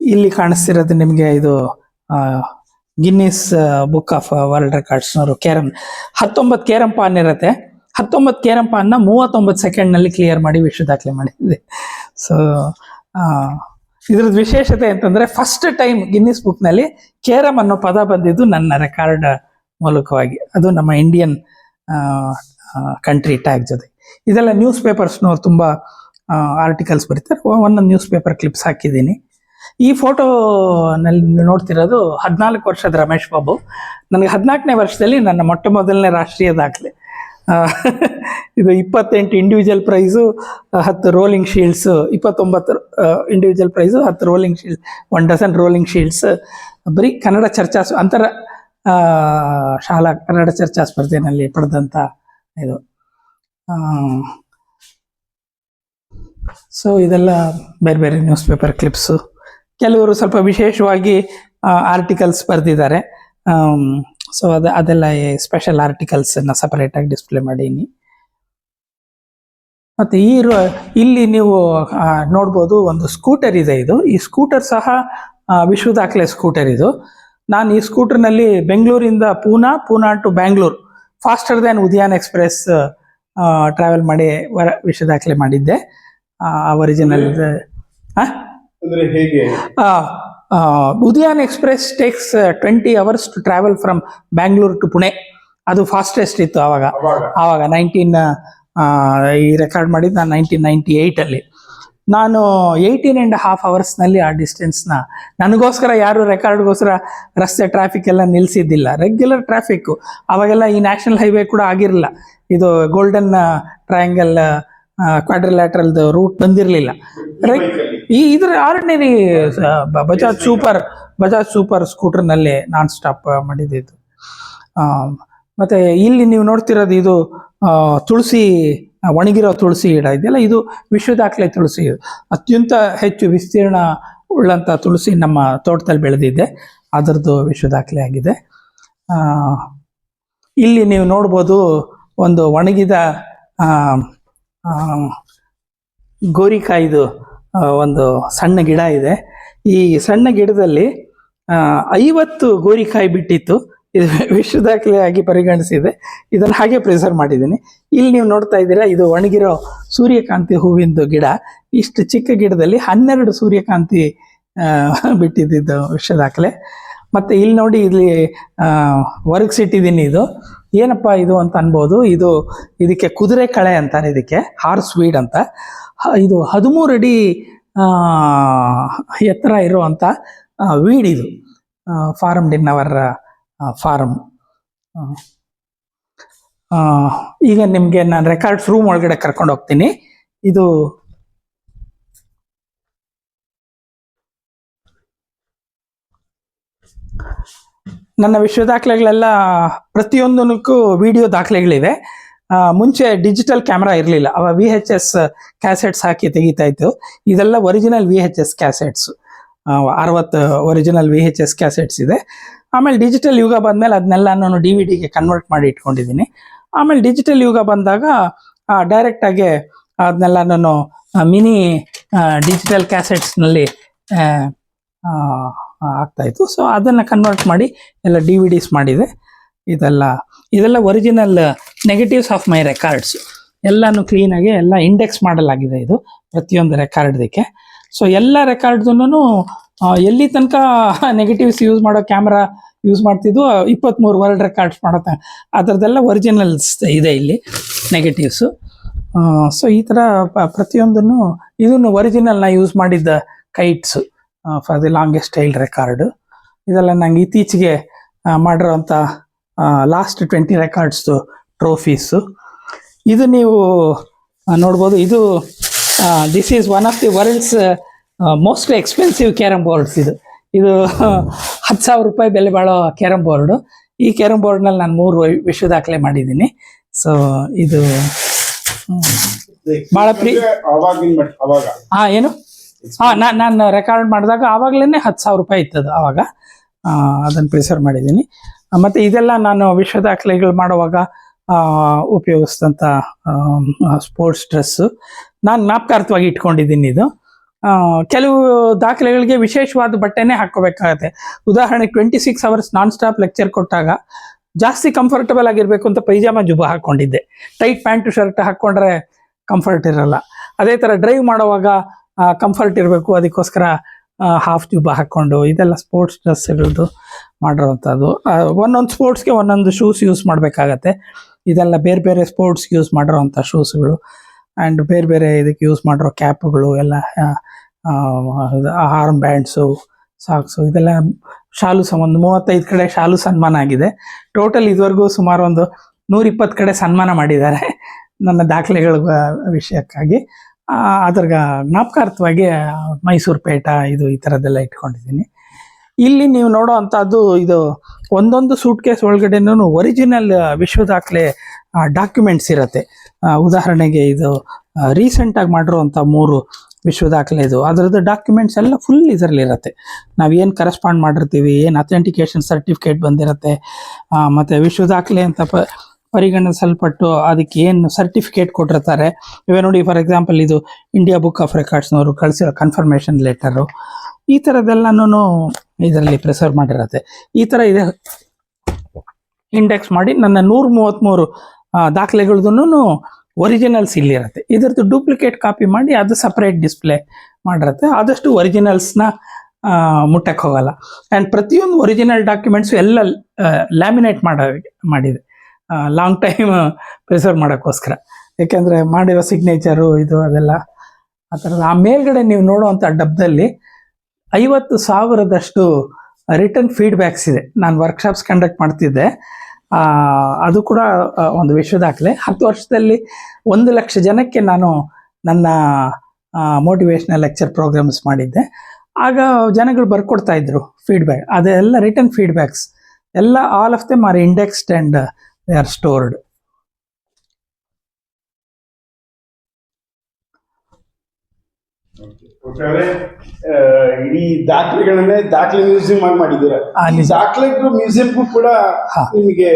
ಇಲ್ಲಿ ಕಾಣಿಸ್ತಿರೋದು ನಿಮಗೆ ಇದು ಗಿನ್ನಿಸ್ ಬುಕ್ ಆಫ್ ವರ್ಲ್ಡ್ ರೆಕಾರ್ಡ್ಸ್ನವರು ಕೇರಂ, ಹತ್ತೊಂಬತ್ತು ಕೇರಂ ಪಾನ್ ಇರುತ್ತೆ. ಹತ್ತೊಂಬತ್ತು ಕೇರಂ ಪಾನ್ನ ಮೂವತ್ತೊಂಬತ್ತು ಸೆಕೆಂಡ್ನಲ್ಲಿ ಕ್ಲಿಯರ್ ಮಾಡಿ ವಿಶ್ವ ದಾಖಲೆ ಮಾಡಿದೆ ಸೊ ಇದ್ರದ್ದು ವಿಶೇಷತೆ ಅಂತಂದ್ರೆ ಫಸ್ಟ್ ಟೈಮ್ ಗಿನ್ನಿಸ್ ಬುಕ್ನಲ್ಲಿ ಕೇರಂ ಅನ್ನೋ ಪದ ಬಂದಿದ್ದು ನನ್ನ ರೆಕಾರ್ಡ್ ಮೂಲಕವಾಗಿ. ಅದು ನಮ್ಮ ಇಂಡಿಯನ್ ಕಂಟ್ರಿ ಟ್ಯಾಗ್ ಜೊತೆ ಇದೆಲ್ಲ ನ್ಯೂಸ್ ಪೇಪರ್ಸ್ನವ್ರು ತುಂಬ ಆರ್ಟಿಕಲ್ಸ್ ಬರೀತಾರೆ. ಒಂದೊಂದು ನ್ಯೂಸ್ ಪೇಪರ್ ಕ್ಲಿಪ್ಸ್ ಹಾಕಿದ್ದೀನಿ. ಈ ಫೋಟೋನಲ್ಲಿ ನೋಡ್ತಿರೋದು ಹದಿನಾಲ್ಕು ವರ್ಷದ ರಮೇಶ್ ಬಾಬು. ನನಗೆ ಹದಿನಾಲ್ಕನೇ ವರ್ಷದಲ್ಲಿ ನನ್ನ ಮೊಟ್ಟ ಮೊದಲನೇ ರಾಷ್ಟ್ರೀಯ ದಾಖಲೆ. ಇದು ಇಪ್ಪತ್ತೆಂಟು ಇಂಡಿವಿಜುವಲ್ ಪ್ರೈಸು ಹತ್ತು ರೋಲಿಂಗ್ ಶೀಲ್ಡ್ಸ್ ಇಪ್ಪತ್ತೊಂಬತ್ತು ಇಂಡಿವಿಜುವಲ್ ಪ್ರೈಸು ಹತ್ತು rolling shield one dozen rolling shields ಬರೀ ಕನ್ನಡ ಚರ್ಚಾಸ್ ಅಂತರ ಶಾಲಾ ಕನ್ನಡ ಚರ್ಚಾ ಸ್ಪರ್ಧೆಯಲ್ಲಿ ಪಡೆದಂಥ ಇದು. ಸೊ ಇದೆಲ್ಲ ಬೇರೆ ಬೇರೆ ನ್ಯೂಸ್ ಪೇಪರ್ ಕ್ಲಿಪ್ಸು ಕೆಲವರು ಸ್ವಲ್ಪ ವಿಶೇಷವಾಗಿ ಆರ್ಟಿಕಲ್ಸ್ ಬರೆದಿದ್ದಾರೆ. ಸೊ ಅದು, ಅದೆಲ್ಲ ಸ್ಪೆಷಲ್ ಆರ್ಟಿಕಲ್ಸನ್ನು ಸಪರೇಟಾಗಿ ಡಿಸ್ಪ್ಲೇ ಮಾಡೀನಿ. ಮತ್ತು ಈ ಇಲ್ಲಿ ನೀವು ನೋಡ್ಬೋದು ಒಂದು ಸ್ಕೂಟರ್ ಇದೆ ಇದು. ಈ ಸ್ಕೂಟರ್ ಸಹ ವಿಶ್ವ ದಾಖಲೆ ಸ್ಕೂಟರ್ ಇದು. ನಾನು ಈ ಸ್ಕೂಟರ್ನಲ್ಲಿ ಬೆಂಗಳೂರಿಂದ Poona Poona to Bangalore faster than Udayan express travel ಮಾಡಿ ವರ- ವಿಶ್ವ ದಾಖಲೆ ಮಾಡಿದ್ದೆ. Original Udayan express takes twenty hours to travel from Bangalore to Pune ಅದು ಫಾಸ್ಟೆಸ್ಟ್ ಇತ್ತು ಆವಾಗ ಅವಾಗ. ಆವಾಗ ನೈನ್ಟೀನ್ ಈ ರೆಕಾರ್ಡ್ ಮಾಡಿದ್ದು ನಾನು ನೈನ್ಟೀನ್ ನೈಂಟಿ ಏಯ್ಟಲ್ಲಿ ನಾನು ಏಯ್ಟೀನ್ ಆ್ಯಂಡ್ ಹಾಫ್ ಅವರ್ಸ್ನಲ್ಲಿ ಆ ಡಿಸ್ಟೆನ್ಸ್ನ ನನಗೋಸ್ಕರ ಯಾರು ರೆಕಾರ್ಡ್ಗೋಸ್ಕರ ರಸ್ತೆ ಟ್ರಾಫಿಕ್ ಎಲ್ಲ ನಿಲ್ಲಿಸಿದ್ದಿಲ್ಲ ರೆಗ್ಯುಲರ್ ಟ್ರಾಫಿಕ್ಕು ಅವಾಗೆಲ್ಲ ಈ ನ್ಯಾಷನಲ್ ಹೈವೇ ಕೂಡ ಆಗಿರಲಿಲ್ಲ. ಇದು ಗೋಲ್ಡನ್ ಟ್ರಯಾಂಗಲ್ ಕ್ವಾಡ್ರಿಲ್ಯಾಟ್ರಲ್ದು ರೂಟ್ ಬಂದಿರಲಿಲ್ಲ. ಈ ಇದ್ರ ordinary Bajaj super Bajaj super ಸ್ಕೂಟರ್ನಲ್ಲಿ non stop ಮಾಡಿದ್ದು. ಮತ್ತೆ ಇಲ್ಲಿ ನೀವು ನೋಡ್ತಿರೋದು ಇದು ತುಳಸಿ ಒಣಗಿರೋ ತುಳಸಿ ಗಿಡ ಇದೆಯಲ್ಲ, ಇದು ವಿಶ್ವದಾಖಲೆ ತುಳಸಿ ಅತ್ಯಂತ ಹೆಚ್ಚು ವಿಸ್ತೀರ್ಣ ಉಳ್ಳಂಥ ತುಳಸಿ ನಮ್ಮ ತೋಟದಲ್ಲಿ ಬೆಳೆದಿದೆ. ಅದರದ್ದು ವಿಶ್ವದಾಖಲೆ ಆಗಿದೆ. ಇಲ್ಲಿ ನೀವು ನೋಡ್ಬೋದು ಒಂದು ಒಣಗಿದ ಗೋರಿಕಾಯಿದು ಒಂದು ಸಣ್ಣ ಗಿಡ ಇದೆ. ಈ ಸಣ್ಣ ಗಿಡದಲ್ಲಿ ಐವತ್ತು ಗೋರಿಕಾಯಿ ಬಿಟ್ಟಿತ್ತು. ಇದು ವಿಶ್ವ ಆಗಿ ಪರಿಗಣಿಸಿದೆ. ಇದನ್ನು ಹಾಗೆ ಪ್ರಿಸರ್ವ್ ಮಾಡಿದ್ದೀನಿ. ಇಲ್ಲಿ ನೀವು ನೋಡ್ತಾ ಇದ್ದೀರಾ, ಇದು ಒಣಗಿರೋ ಸೂರ್ಯಕಾಂತಿ ಹೂವಿಂದು ಗಿಡ. ಇಷ್ಟು ಚಿಕ್ಕ ಗಿಡದಲ್ಲಿ ಹನ್ನೆರಡು ಸೂರ್ಯಕಾಂತಿ ಬಿಟ್ಟಿದ್ದು ವಿಶ್ವ ದಾಖಲೆ ಮತ್ತೆ ಇಲ್ಲಿ ನೋಡಿ, ಇಲ್ಲಿ ಒರಗಿಸಿಟ್ಟಿದ್ದೀನಿ ಇದು. ಏನಪ್ಪ ಇದು ಅಂತ ಅನ್ಬೋದು. ಇದು ಇದಕ್ಕೆ ಕುದುರೆ ಕಳೆ ಅಂತಾರೆ ಇದಕ್ಕೆ ಹಾರ್ಸ್ ವೀಡ್ ಅಂತ. ಇದು ಹದಿಮೂರು ಅಡಿ ಎತ್ತರ ಇರುವಂಥ ವೀಡ್ ಇದು. ಫಾರ್ಮ್ ಡಿನ್ ಅವರ್ ಫಾರಮ್ ಈಗ ನಿಮಗೆ ನಾನು ರೆಕಾರ್ಡ್ಸ್ ರೂಮ್ ಒಳಗಡೆ ಕರ್ಕೊಂಡು ಹೋಗ್ತೀನಿ. ಇದು ನನ್ನ ವಿಶ್ವ ದಾಖಲೆಗಳೆಲ್ಲ ಪ್ರತಿಯೊಂದನಕ್ಕೂ ವಿಡಿಯೋ ದಾಖಲೆಗಳಿವೆ. ಮುಂಚೆ ಡಿಜಿಟಲ್ ಕ್ಯಾಮ್ರಾ ಇರಲಿಲ್ಲ. ಅವ ವಿ ಎಚ್ ಎಸ್ ಕ್ಯಾಸೆಟ್ಸ್ ಹಾಕಿ ತೆಗಿತಾ ಇತ್ತು. ಇದೆಲ್ಲ original V H S cassettes ಅರವತ್ತು original V H S cassettes ಇದೆ. ಆಮೇಲೆ ಡಿಜಿಟಲ್ ಯುಗ ಬಂದಮೇಲೆ ಅದನ್ನೆಲ್ಲ ನಾನು ಡಿ ವಿ ಡಿಗೆ ಕನ್ವರ್ಟ್ ಮಾಡಿ ಇಟ್ಕೊಂಡಿದ್ದೀನಿ. ಆಮೇಲೆ ಡಿಜಿಟಲ್ ಯುಗ ಬಂದಾಗ ಡೈರೆಕ್ಟಾಗಿ ಅದನ್ನೆಲ್ಲ ನಾನು ಮಿನಿ ಡಿಜಿಟಲ್ ಕ್ಯಾಸೆಟ್ಸ್ನಲ್ಲಿ ಆಗ್ತಾಯಿತ್ತು ಸೊ ಅದನ್ನು ಕನ್ವರ್ಟ್ ಮಾಡಿ ಎಲ್ಲ ಡಿ ವಿ ಡಿಸ್ ಮಾಡಿದೆ. ಇದೆಲ್ಲ ಇದೆಲ್ಲ original negatives of my records ಎಲ್ಲಾನು ಕ್ಲೀನಾಗಿ ಎಲ್ಲ ಇಂಡೆಕ್ಸ್ ಮಾಡಲಾಗಿದೆ ಇದು, ಪ್ರತಿಯೊಂದು ರೆಕಾರ್ಡ್ದಕ್ಕೆ ಸೊ ಎಲ್ಲ ರೆಕಾರ್ಡ್ದನ್ನು ಎಲ್ಲಿ ತನಕ ನೆಗೆಟಿವ್ಸ್ ಯೂಸ್ ಮಾಡೋ ಕ್ಯಾಮ್ರಾ ಯೂಸ್ ಮಾಡ್ತಿದ್ವು ಇಪ್ಪತ್ತ್ಮೂರು ವರ್ಲ್ಡ್ ರೆಕಾರ್ಡ್ಸ್ ಮಾಡುತ್ತೆ. ಅದರದ್ದೆಲ್ಲ ಒರಿಜಿನಲ್ಸ್ ಇದೆ ಇಲ್ಲಿ, ನೆಗೆಟಿವ್ಸು. ಸೊ ಈ ಥರ ಪ್ರತಿಯೊಂದನ್ನು, ಇದನ್ನು ನಾ ಯೂಸ್ ಮಾಡಿದ್ದ kites for the longest style record ಇದೆಲ್ಲ ನಂಗೆ ಇತ್ತೀಚೆಗೆ ಮಾಡಿರೋಂಥ ಲಾಸ್ಟ್ ಟ್ವೆಂಟಿ ರೆಕಾರ್ಡ್ಸ್ದು ಟ್ರೋಫೀಸು ಇದು ನೀವು ನೋಡ್ಬೋದು, ಇದು this is one of the world's most expensive carrom boards ಇದು. ಇದು ಹತ್ತು ಸಾವಿರ ರೂಪಾಯಿ ಬೆಲೆ ಬಾಳೋ ಕ್ಯಾರಮ್ ಬೋರ್ಡು ಈ ಕ್ಯಾರಮ್ ಬೋರ್ಡ್ನಲ್ಲಿ ನಾನು ಮೂರು ವಿಶ್ವ ದಾಖಲೆ ಮಾಡಿದ್ದೀನಿ. ಸೊ ಇದು ಬಹಳ ಪ್ರೀ- ಅವಾಗ ಹಾ ಏನು? ಹಾ ನಾನು ನಾನು ರೆಕಾರ್ಡ್ ಮಾಡಿದಾಗ ಆವಾಗಲೇ ಹತ್ತು ಸಾವಿರ ರೂಪಾಯಿ ಇತ್ತದು ಆವಾಗ. ಅದನ್ನು ಪ್ರಿಸರ್ವ್ ಮಾಡಿದ್ದೀನಿ. ಮತ್ತೆ ಇದೆಲ್ಲ ನಾನು ವಿಶ್ವ ದಾಖಲೆಗಳು ಮಾಡುವಾಗ ಉಪಯೋಗಿಸಿದಂಥ ಸ್ಪೋರ್ಟ್ಸ್ ಡ್ರೆಸ್ ನಾನು ಜ್ಞಾಪಕಾರ್ಥವಾಗಿ ಇಟ್ಕೊಂಡಿದ್ದೀನಿ ಇದು. ಆ, ಕೆಲವು ದಾಖಲೆಗಳಿಗೆ ವಿಶೇಷವಾದ ಬಟ್ಟೆನೇ ಹಾಕ್ಕೋಬೇಕಾಗತ್ತೆ. ಉದಾಹರಣೆಗೆ twenty six hours non stop lecture ಕೊಟ್ಟಾಗ ಜಾಸ್ತಿ ಕಂಫರ್ಟಬಲ್ ಆಗಿರಬೇಕು ಅಂತ ಪೈಜಾಮ ಜುಬ್ಬ ಹಾಕ್ಕೊಂಡಿದ್ದೆ. ಟೈಟ್ ಪ್ಯಾಂಟು ಶರ್ಟ್ ಹಾಕ್ಕೊಂಡ್ರೆ ಕಂಫರ್ಟ್ ಇರಲ್ಲ. ಅದೇ ಥರ ಡ್ರೈವ್ ಮಾಡುವಾಗ ಕಂಫರ್ಟ್ ಇರಬೇಕು. ಅದಕ್ಕೋಸ್ಕರ ಹಾಫ್ ಜುಬ್ಬ ಹಾಕ್ಕೊಂಡು ಇದೆಲ್ಲ ಸ್ಪೋರ್ಟ್ಸ್ ಡ್ರೆಸ್ಗಳದ್ದು ಮಾಡಿರೋವಂಥದ್ದು ಒಂದೊಂದು ಸ್ಪೋರ್ಟ್ಸ್ಗೆ ಒಂದೊಂದು ಶೂಸ್ ಯೂಸ್ ಮಾಡಬೇಕಾಗತ್ತೆ. ಇದೆಲ್ಲ ಬೇರೆ ಬೇರೆ ಸ್ಪೋರ್ಟ್ಸ್ ಯೂಸ್ ಮಾಡಿರೋವಂಥ ಶೂಸ್ಗಳು ಆ್ಯಂಡ್ ಬೇರೆ ಬೇರೆ ಇದಕ್ಕೆ ಯೂಸ್ ಮಾಡಿರೋ ಕ್ಯಾಪ್ಗಳು ಎಲ್ಲ ಆರ್ಮ್ ಬ್ಯಾಂಡ್ಸು ಸಾಕ್ಸು ಇದೆಲ್ಲ ಶಾಲು ಸಂಬಂಧ ಮೂವತ್ತೈದು ಕಡೆ ಶಾಲು ಸನ್ಮಾನ ಆಗಿದೆ. ಟೋಟಲ್ ಇದುವರೆಗೂ ಸುಮಾರು ಒಂದು ನೂರಿಪ್ಪತ್ತು ಕಡೆ ಸನ್ಮಾನ ಮಾಡಿದ್ದಾರೆ ನನ್ನ ದಾಖಲೆಗಳ ವಿಷಯಕ್ಕಾಗಿ. ಅದ್ರ ಜ್ಞಾಪಕಾರ್ಥವಾಗಿ ಮೈಸೂರು ಪೇಟ ಇದು ಈ ಥರದ್ದೆಲ್ಲ ಇಟ್ಕೊಂಡಿದ್ದೀನಿ. ಇಲ್ಲಿ ನೀವು ನೋಡೋ ಅಂಥದ್ದು ಇದು ಒಂದೊಂದು ಸೂಟ್ ಕೇಸ್ ಒಳಗಡೆನೂ ಒರಿಜಿನಲ್ ವಿಶ್ವ ದಾಖಲೆ ಡಾಕ್ಯುಮೆಂಟ್ಸ್ ಇರುತ್ತೆ. ಉದಾಹರಣೆಗೆ ಇದು ರೀಸೆಂಟಾಗಿ ಮಾಡಿರುವಂಥ ಮೂರು ವಿಶ್ವ ದಾಖಲೆ ಇದು. ಅದರದ್ದು ಡಾಕ್ಯುಮೆಂಟ್ಸ್ ಎಲ್ಲ ಫುಲ್ ಇದರಲ್ಲಿರುತ್ತೆ ನಾವು ಏನು ಕರೆಸ್ಪಾಂಡ್ ಮಾಡಿರ್ತೀವಿ, ಏನು ಅಥೆಂಟಿಕೇಶನ್ ಸರ್ಟಿಫಿಕೇಟ್ ಬಂದಿರುತ್ತೆ ಮತ್ತೆ ವಿಶ್ವ ದಾಖಲೆ ಅಂತ ಪ, ಪರಿಗಣಿಸಲ್ಪಟ್ಟು ಅದಕ್ಕೆ ಏನು ಸರ್ಟಿಫಿಕೇಟ್ ಕೊಟ್ಟಿರ್ತಾರೆ. ಇವೆ ನೋಡಿ ಫಾರ್ ಎಕ್ಸಾಂಪಲ್ ಇದು ಇಂಡಿಯಾ ಬುಕ್ ಆಫ್ ರೆಕಾರ್ಡ್ಸ್ನವರು ಕಳಿಸಿರೋ ಕನ್ಫರ್ಮೇಷನ್ ಲೆಟರು ಈ ಥರದ್ದೆಲ್ಲನೂ ಇದರಲ್ಲಿ ಪ್ರಿಸರ್ವ್ ಮಾಡಿರತ್ತೆ. ಈ ಥರ ಇದೆ. ಇಂಡೆಕ್ಸ್ ಮಾಡಿ ನನ್ನ ನೂರ ಮೂವತ್ತ್ಮೂರು ದಾಖಲೆಗಳದ್ದು ಒರಿಜಿನಲ್ಸ್ ಇಲ್ಲಿರುತ್ತೆ. ಇದರದ್ದು ಡೂಪ್ಲಿಕೇಟ್ ಕಾಪಿ ಮಾಡಿ ಅದು ಸಪ್ರೇಟ್ ಡಿಸ್ಪ್ಲೇ ಮಾಡಿರುತ್ತೆ. ಆದಷ್ಟು ಒರಿಜಿನಲ್ಸ್ನ ಮುಟ್ಟಕ್ಕೆ ಹೋಗಲ್ಲ. ಆ್ಯಂಡ್ ಪ್ರತಿಯೊಂದು ಒರಿಜಿನಲ್ ಡಾಕ್ಯುಮೆಂಟ್ಸು ಎಲ್ಲ ಲ್ಯಾಮಿನೇಟ್ ಮಾಡೋ, ಮಾಡಿದೆ. ಲಾಂಗ್ ಟೈಮ್ ಪ್ರಿಸರ್ವ್ ಮಾಡೋಕ್ಕೋಸ್ಕರ. ಏಕೆಂದರೆ ಮಾಡಿರೋ ಸಿಗ್ನೇಚರು ಇದು ಅದೆಲ್ಲ ಆ ಥರದ ಆ ಮೇಲ್ಗಡೆ ನೀವು ನೋಡುವಂಥ ಡಬ್ಬದಲ್ಲಿ ಐವತ್ತು ಸಾವಿರದಷ್ಟು ರಿಟರ್ನ್ ಫೀಡ್ಬ್ಯಾಕ್ಸ್ ಇದೆ. ನಾನು ವರ್ಕ್ಶಾಪ್ಸ್ ಕಂಡಕ್ಟ್ ಮಾಡ್ತಿದ್ದೆ. ಅದು ಕೂಡ ಒಂದು ವಿಶ್ವ ದಾಖಲೆ ಹತ್ತು ವರ್ಷದಲ್ಲಿ ಒಂದು ಲಕ್ಷ ಜನಕ್ಕೆ ನಾನು ನನ್ನ ಮೋಟಿವೇಶ್ನಲ್ ಲೆಕ್ಚರ್ ಪ್ರೋಗ್ರಾಮ್ಸ್ ಮಾಡಿದ್ದೆ. ಆಗ ಜನಗಳು ಬರ್ಕೊಡ್ತಾ ಇದ್ರು ಫೀಡ್ಬ್ಯಾಕ್ ಅದೆಲ್ಲ ರಿಟರ್ನ್ ಫೀಡ್ಬ್ಯಾಕ್ಸ್ ಎಲ್ಲ all of them are indexed and they are stored ಒಟ್ಟಾರೆ ಆ, ಇಡೀ ದಾಖಲೆಗಳನ್ನೇ ದಾಖಲೆ ಮ್ಯೂಸಿಯಂ ಆಗಿ ಮಾಡಿದ್ದೀರಾ? ದಾಖಲೆಗೂ ಮ್ಯೂಸಿಯಂಗೂ ಕೂಡ ನಿಮಗೆ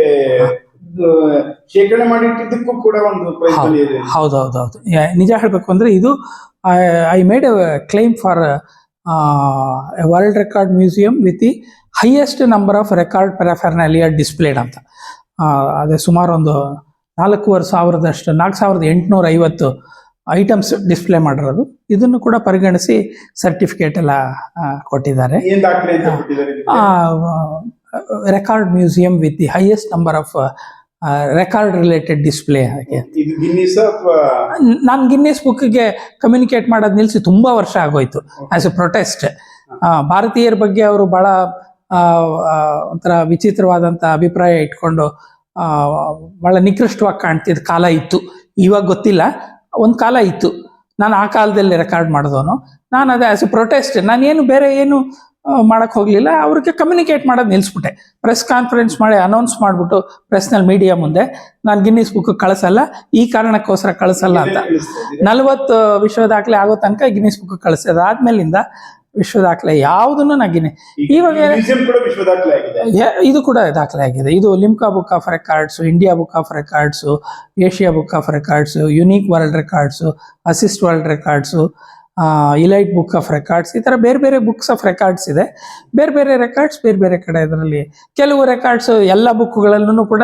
ಶೇಖರಣೆ ಮಾಡಿಟ್ಟಿದ್ದಕ್ಕೂ ಕೂಡ ಒಂದು ಹೌದೌದೌದು ಹೌದು. ಹೌದು ಹೌದು. ಹೌದು ನಿಜ ಹೇಳಬೇಕು ಅಂದ್ರೆ ಇದು I made a claim for world record museum with the highest number of record paraphernalia displayed ಅಂತ. ಅದೇ ಸುಮಾರು ಒಂದು ನಾಲ್ಕೂವರೆ ಸಾವಿರದಷ್ಟು ನಾಲ್ಕು ಸಾವಿರದ ಎಂಟುನೂರ ಐವತ್ತು ಐಟಮ್ಸ್ ಡಿಸ್ಪ್ಲೇ ಮಾಡಿರೋದು. ಇದನ್ನು ಕೂಡ ಪರಿಗಣಿಸಿ ಸರ್ಟಿಫಿಕೇಟ್ ಎಲ್ಲ ಕೊಟ್ಟಿದ್ದಾರೆ. Record museum with the highest number of record related display ಹಾಗೆ. ನಾನು ಗಿನ್ನಿಸ್ ಬುಕ್ಗೆ ಕಮ್ಯುನಿಕೇಟ್ ಮಾಡೋದು ನಿಲ್ಲಿಸಿ ತುಂಬಾ ವರ್ಷ ಆಗೋಯ್ತು ಆಸ್ ಎ ಪ್ರೊಟೆಸ್ಟ್ ಭಾರತೀಯರ ಬಗ್ಗೆ ಅವರು ಬಹಳ ಒಂಥರ ವಿಚಿತ್ರವಾದಂಥ ಅಭಿಪ್ರಾಯ ಇಟ್ಕೊಂಡು ಬಹಳ ನಿಕೃಷ್ಟವಾಗಿ ಕಾಣ್ತಿದ್ದ ಕಾಲ ಇತ್ತು. ಇವಾಗ ಗೊತ್ತಿಲ್ಲ. ಒಂದು ಕಾಲ ಇತ್ತು. ನಾನು ಆ ಕಾಲದಲ್ಲಿ ರೆಕಾರ್ಡ್ ಮಾಡಿದವನು. ನಾನು ಅದೇ ಆಸ್ ಎ ಪ್ರೊಟೆಸ್ಟ್ ನಾನೇನು ಬೇರೆ ಏನು ಮಾಡೋಕ್ಕೆ ಹೋಗಲಿಲ್ಲ. ಅವ್ರಿಗೆ ಕಮ್ಯುನಿಕೇಟ್ ಮಾಡೋದು ನಿಲ್ಲಿಸ್ಬಿಟ್ಟೆ ಪ್ರೆಸ್ ಕಾನ್ಫರೆನ್ಸ್ ಮಾಡಿ ಅನೌನ್ಸ್ ಮಾಡಿಬಿಟ್ಟು ಪ್ರೆಸ್ನಲ್ಲಿ ಮೀಡಿಯಾ ಮುಂದೆ. ನಾನು ಗಿನ್ನಿಸ್ ಬುಕ್ ಕಳಿಸಲ್ಲ. ಈ ಕಾರಣಕ್ಕೋಸ್ಕರ ಕಳಿಸಲ್ಲ ಅಂತ? ನಲವತ್ತು ವಿಶ್ವ ದಾಖಲೆ ಆಗೋ ತನಕ ಗಿನ್ನಿಸ್ ಬುಕ್ ಕಳಿಸೋದು. ಆದ್ಮೇಲಿಂದ ವಿಶ್ವ ದಾಖಲೆ ಯಾವುದನ್ನು ನಗ್ಗಿನಿ ಇವಾಗ ಇದು ಕೂಡ ದಾಖಲೆ ಆಗಿದೆ. ಇದು Limca book of records India book of records Asia book of records unique world records assist world records elite book of records ಈ ಥರ ಬೇರೆ ಬೇರೆ ಬುಕ್ಸ್ ಆಫ್ ರೆಕಾರ್ಡ್ಸ್ ಇದೆ. ಬೇರೆ ಬೇರೆ ರೆಕಾರ್ಡ್ಸ್ ಬೇರೆ ಬೇರೆ ಕಡೆ ಇದರಲ್ಲಿ ಕೆಲವು ರೆಕಾರ್ಡ್ಸ್ ಎಲ್ಲ ಬುಕ್ಗಳಲ್ಲೂ ಕೂಡ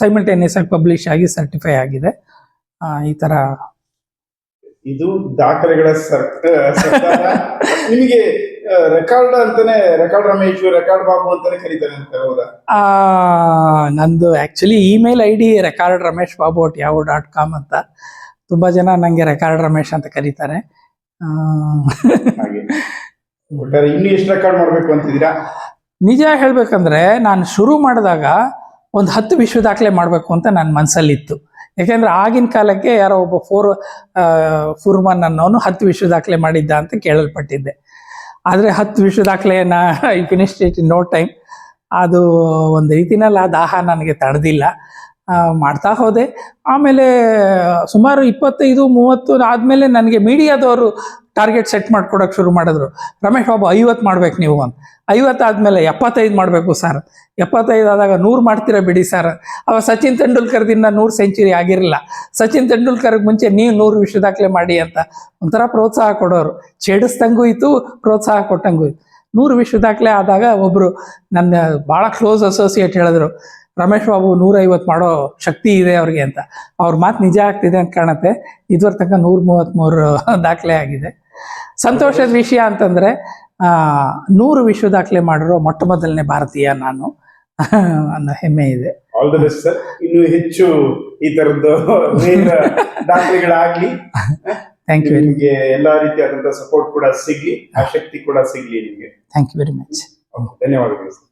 ಸೈಮಲ್ಟೇನಿಯಸ್ ಆಗಿ ಪಬ್ಲಿಷ್ ಆಗಿ ಸರ್ಟಿಫೈ ಆಗಿದೆ. ಈ ಥರ ಇದು ದಾಖಲೆಗಳ ನಿಮಗೆ ರೆಕಾರ್ಡ್ ಅಂತಾನೆ ರೆಕಾರ್ಡ್ ರಮೇಶ್ ರೆಕಾರ್ಡ್ ಬಾಬು ಅಂತಾನೆ ಕರೀತಾರೆ ಅಂತ ಹೌದಾ? ಆ, ನಂದು actually email I D record Ramesh Babu at ಯಾವ ಡಾಟ್ ಕಾಮ್ ಅಂತ. ತುಂಬಾ ಜನ ನಂಗೆ ರೆಕಾರ್ಡ್ ರಮೇಶ್ ಅಂತ ಕರೀತಾರೆ. ಒಟ್ಟಾರೆ ಇನ್ನು ಎಷ್ಟು ರೆಕಾರ್ಡ್ ಮಾಡ್ಬೇಕು ಅಂತಿದ್ದೀರಾ? ನಿಜ ಹೇಳ್ಬೇಕಂದ್ರೆ ನಾನು ಶುರು ಮಾಡಿದಾಗ ಒಂದು ಹತ್ತು ವಿಶ್ವ ದಾಖಲೆ ಮಾಡಬೇಕು ಅಂತ ನನ್ನ ಮನಸ್ಸಲ್ಲಿತ್ತು ಯಾಕೆಂದ್ರೆ ಆಗಿನ ಕಾಲಕ್ಕೆ ಯಾರೋ ಒಬ್ಬ ಫೋರ್ ಫುರ್ಮನ್ ಅನ್ನೋನು ಹತ್ತು ವಿಶ್ವ ದಾಖಲೆ ಮಾಡಿದ್ದ ಅಂತ ಕೇಳಲ್ಪಟ್ಟಿದ್ದೆ. ಆದರೆ ಹತ್ತು ವಿಶ್ವ ದಾಖಲೆಯನ್ನ I finish it in no time ಅದು ಒಂದು ರೀತಿನಲ್ಲಿ ಆ ದಾಹ ನನಗೆ ತಡೆದಿಲ್ಲ. ಮಾಡ್ತಾ ಹೋದೆ. ಆಮೇಲೆ ಸುಮಾರು ಇಪ್ಪತ್ತೈದು, ಮೂವತ್ತು ಆದಮೇಲೆ ನನಗೆ ಮೀಡಿಯಾದವರು ಟಾರ್ಗೆಟ್ ಸೆಟ್ ಮಾಡ್ಕೊಡೋಕೆ ಶುರು ಮಾಡಿದ್ರು. ರಮೇಶ್ ಬಾಬು ಐವತ್ತು ಮಾಡ್ಬೇಕು ನೀವು ಅಂತ. ಐವತ್ತು ಆದಮೇಲೆ ಎಪ್ಪತ್ತೈದು ಮಾಡಬೇಕು ಸರ್ ಎಪ್ಪತ್ತೈದು ಆದಾಗ ನೂರು ಮಾಡ್ತೀರಾ ಬಿಡಿ ಸರ್ ಅವ ಸಚಿನ್ ತೆಂಡೂಲ್ಕರ್ದಿಂದ ನೂರು ಸೆಂಚುರಿ ಆಗಿರಲಿಲ್ಲ. ಸಚಿನ್ ತೆಂಡೂಲ್ಕರ್ಗೆ ಮುಂಚೆ ನೀವು ನೂರು ವಿಶ್ವ ದಾಖಲೆ ಮಾಡಿ ಅಂತ. ಒಂಥರ ಪ್ರೋತ್ಸಾಹ ಕೊಡೋರು. ಛೇಡಿಸ್ದಂಗೂ ಇತ್ತು, ಪ್ರೋತ್ಸಾಹ ಕೊಟ್ಟಂಗೂ ಇತ್ತು. ನೂರು ವಿಶ್ವ ದಾಖಲೆ ಆದಾಗ ಒಬ್ಬರು ನನ್ನ ಭಾಳ ಕ್ಲೋಸ್ ಅಸೋಸಿಯೇಟ್ ಹೇಳಿದ್ರು, ರಮೇಶ್ ಬಾಬು ನೂರೈವತ್ತು ಮಾಡೋ ಶಕ್ತಿ ಇದೆ ಅವ್ರಿಗೆ ಅಂತ. ಅವ್ರ ಮಾತು ನಿಜ ಆಗ್ತಿದೆ ಅಂತ ಕಾಣುತ್ತೆ. ಇದುವರೆ ತನಕ ನೂರ ಮೂವತ್ತ್ಮೂರು ದಾಖಲೆ ಆಗಿದೆ. ಸಂತೋಷದ ವಿಷಯ ಅಂತಂದರೆ ನೂರು ವಿಶ್ವ ದಾಖಲೆ ಮಾಡಿರೋ ಮೊಟ್ಟ ಮೊದಲನೇ ಭಾರತೀಯ ನಾನು. ಅನ್ನೋ ಹೆಮ್ಮೆ ಇದೆ. ಆಲ್ ದ ಬೆಸ್ಟ್ ಸರ್ ಇನ್ನು ಹೆಚ್ಚು ಈ ತರದ್ದು ದಾಖಲೆಗಳಾಗಲಿ ಥ್ಯಾಂಕ್ ಯು ನಿಮ್ಗೆ ಎಲ್ಲಾ ರೀತಿಯಾದಂತಹ ಸಪೋರ್ಟ್ ಕೂಡ ಸಿಗ್ಲಿ ಆ ಶಕ್ತಿ ಕೂಡ ಸಿಗ್ಲಿ ನಿಮಗೆ. ಥ್ಯಾಂಕ್ ಯು ವೆರಿ ಮಚ್ ಧನ್ಯವಾದಗಳು ಸರ್